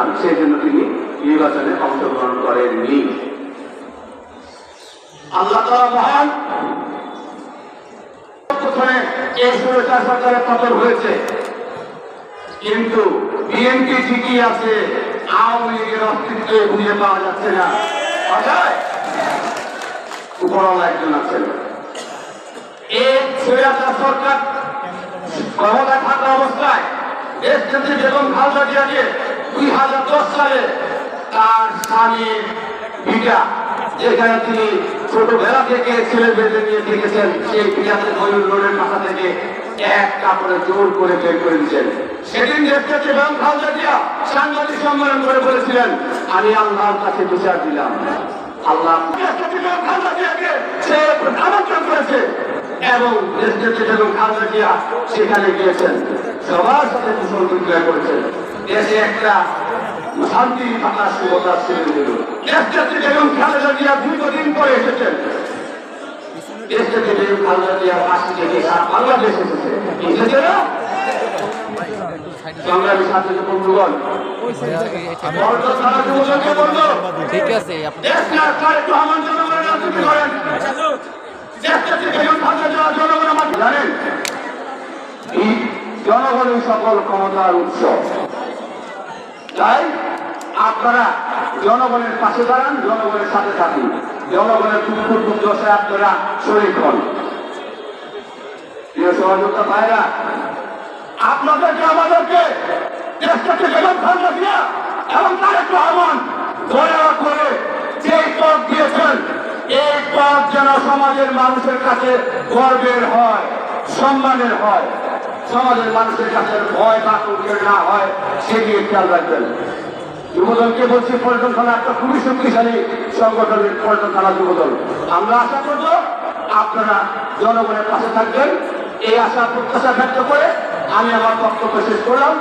চান সেই জন্য তিনি নির্বাচনে অংশগ্রহণ করেননি। আল্লাহ মহান প্রথমে সরকারের পতন হয়েছে। কিন্তু বিএনপি ঠিকই আছে, আওয়ামী লীগের অস্তিত্ব খুঁজে পাওয়া যাচ্ছে না। একজন আছেন। এই সরকার থাকা অবস্থায় দেশ বেগম খালেদা জিয়াকে দুই হাজার তার তিনি ছোটবেলা থেকে ছেলে বেঁধে নিয়ে দেখেছেন সেই ভিটাতে ময়ূর রোডের মাথা থেকে এক কাপড়ে জোর করে বের করে দিয়েছেন। সেদিন দেশ নেত্রী বেগম সাংবাদিক সম্মেলন করে বলেছিলেন, আমি আল্লাহর কাছে বিচার দিলাম। আল্লাহ করেছে এবং সেখানে গিয়েছেন। সবার সাথে করেছেন। দেশে একটা শান্তি থাকার বেগম খালেদা জিয়া দীর্ঘদিন পরে এসেছেন। দেশ নেত্রী বেগম খালেদা পাশে থেকে বাংলাদেশ এসেছে। না? ঠিক আছে জিয়া জনগণের সকল ক্ষমতার উৎস। তাই আপনারা জনগণের পাশে দাঁড়ান, জনগণের সাথে থাকুন। জনগণের দুঃখ দুর্দশায় আপনারা শরীর হন প্রিয় সহযোগিতা ভাইরা, আপনাদেরকে, আমাদেরকে দেশটা থেকে বেগম খালেদা জিয়া এবং তারেক রহমান দয়া করে যে পথ দিয়েছেন, এই পথ যেন সমাজের মানুষের কাছে গর্বের হয়, সম্মানের হয়। সমাজের মানুষের কাছে ভয় বা কুকের না হয়, সে সেদিকে খেয়াল রাখবেন। যুবদলকে বলছি পর্যটন থানা? একটা খুবই শক্তিশালী সংগঠনের পর্যটন থানা যুবদল। আমরা আশা করব আপনারা জনগণের পাশে থাকবেন। এই আশা প্রত্যাশা ব্যক্ত করে আমি আমার বক্তব্য শেষ করলাম।